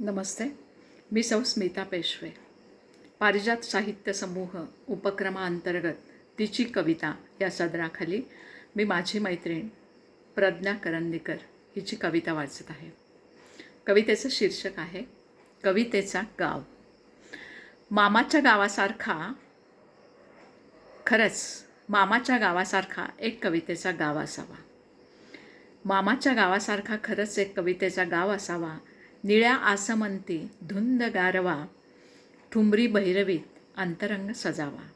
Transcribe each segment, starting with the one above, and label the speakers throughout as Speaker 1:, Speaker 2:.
Speaker 1: नमस्ते. मी सौ स्मिता पेशवे. पारिजात साहित्य समूह उपक्रमाअंतर्गत तिची कविता या सदराखाली मी माझी मैत्रीण प्रज्ञा करंदीकर हिची कविता वाचत आहे. कवितेचं शीर्षक आहे कवितेचा गाव. मामाच्या गावासारखा खरंच मामाच्या गावासारखा एक कवितेचा गाव असावा. मामाच्या गावासारखा खरंच एक कवितेचा गाव असावा निळ्या आसमंती धुंद गारवा ठुमरी भैरवीत अंतरंग सजावा.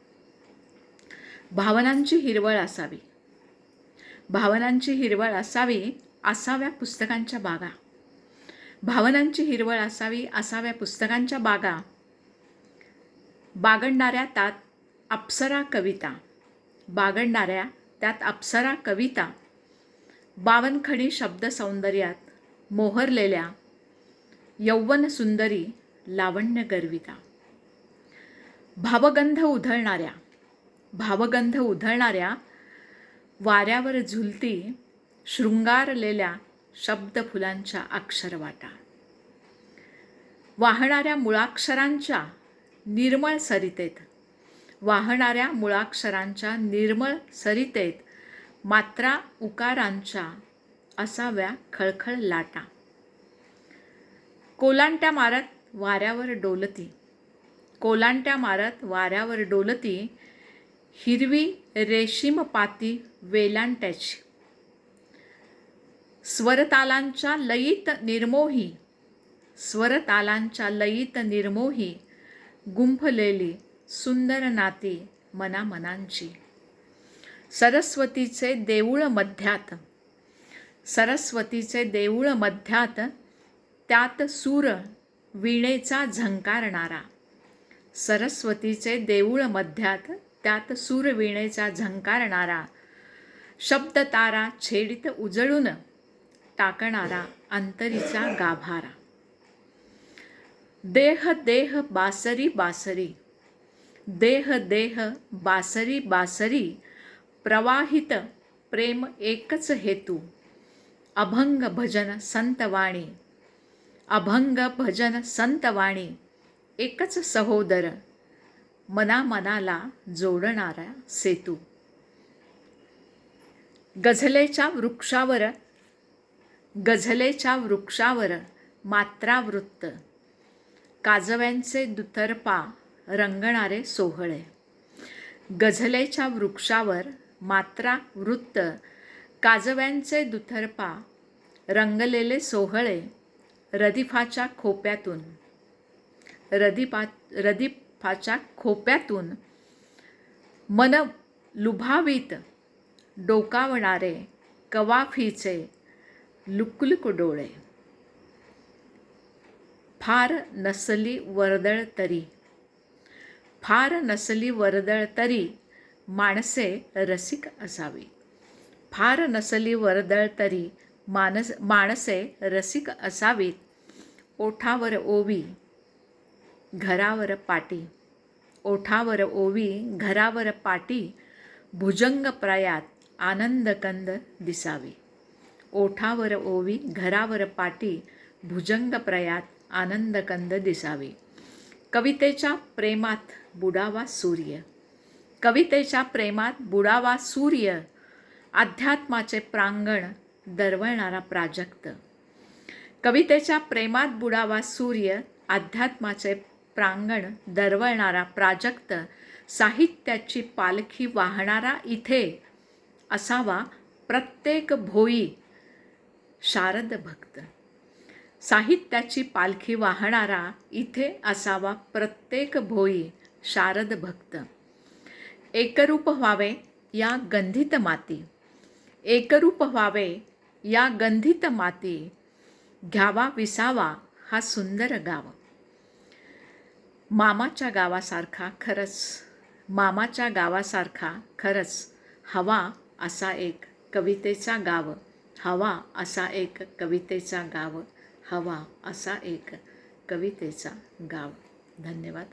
Speaker 1: भावनांची हिरवळ असावी. भावनांची हिरवळ असावी असाव्या पुस्तकांच्या बागा. भावनांची हिरवळ असावी असाव्या पुस्तकांच्या बागा. बागडणाऱ्या त्यात अप्सरा कविता. बागडणाऱ्या त्यात अप्सरा कविता. बावनखडी शब्दसौंदर्यात मोहरलेल्या यौवन सुंदरी लावण्य गर्विता. भावगंध उधळणाऱ्या भावगंध उधळणाऱ्या वाऱ्यावर झुलती शृंगारलेल्या शब्दफुलांच्या अक्षरवाटा. वाहणाऱ्या मुळाक्षरांच्या निर्मळ सरितेत वाहणाऱ्या मुळाक्षरांच्या निर्मळ सरितेत मात्रा उकारांच्या असाव्या खळखळ लाटा. कोलांट्या मारत वाऱ्यावर डोलती. कोलांट्या मारत वाऱ्यावर डोलती. हिरवी रेशीम पाती वेलांट्याची. स्वरतालांच्या लयीत निर्मोही. स्वरतालांच्या लयीत निर्मोही. गुंफलेली सुंदर नाती मनामनांची. सरस्वतीचे देऊळ मध्यात. सरस्वतीचे देऊळ मध्यात त्यात सूर वीणेचा झंकारणारा. सरस्वतीचे देऊळ मध्यात त्यात सूरवीणेचा झंकारणारा. शब्दतारा छेडीत उजळून टाकणारा अंतरीचा गाभारा. देह देह बासरी बासरी. देह देह बासरी बासरी. प्रवाहित प्रेम एकच हेतू. अभंग भजन संतवाणी. अभंग भजन संतवाणी एकच सहोदर मनामनाला जोडणारा सेतू. गझलेच्या वृक्षावर गझलेच्या वृक्षावर मात्रावृत्त काजव्यांचे दुतर्पा रंगणारे सोहळे. गझलेच्या वृक्षावर मात्रा वृत्त काजव्यांचे दुथरपा रंगलेले सोहळे रदिफाच्या खोप्यातून. रदिपा रदिफाच्या खोप्यातून मन लुभावीत डोकावणारे कवाफीचे लुकलुक डोळे. फार नसली वर्दळ तरी. फार नसली वर्दळ तरी माणसे रसिक असावी. फार नसली वर्दळ तरी मानस माणसे रसिक असावीत. ओठावर ओवी घरावर पाटी. ओठावर ओवी घरावर पाटी भुजंग प्रयात आनंदकंद दिसावी. ओठावर ओवी घरावर पाटी भुजंग प्रयात आनंदकंद दिसावी. कवितेच्या प्रेमात बुडावा सूर्य. कवितेच्या प्रेमात बुडावा सूर्य. अध्यात्माचे प्रांगण दरवळणारा प्राजक्त. कवितेच्या प्रेमात बुडावा सूर्य अध्यात्माचे प्रांगण दरवळणारा प्राजक्त साहित्याची पालखी वाहणारा इथे असावा प्रत्येक भोई शारद भक्त. साहित्याची पालखी वाहणारा इथे असावा प्रत्येक भोई शारद भक्त. एकरूप व्हावे या गंधित माती. एकरूप व्हावे या गंधित माती घ्यावा विसावा हा सुंदर गाव. मामाच्या गावासारखा खरंच मामाच्या गावासारखा खरंच हवा असा एक कवितेचा गाव हवा असा एक कवितेचा गाव हवा असा एक कवितेचा गाव. धन्यवाद.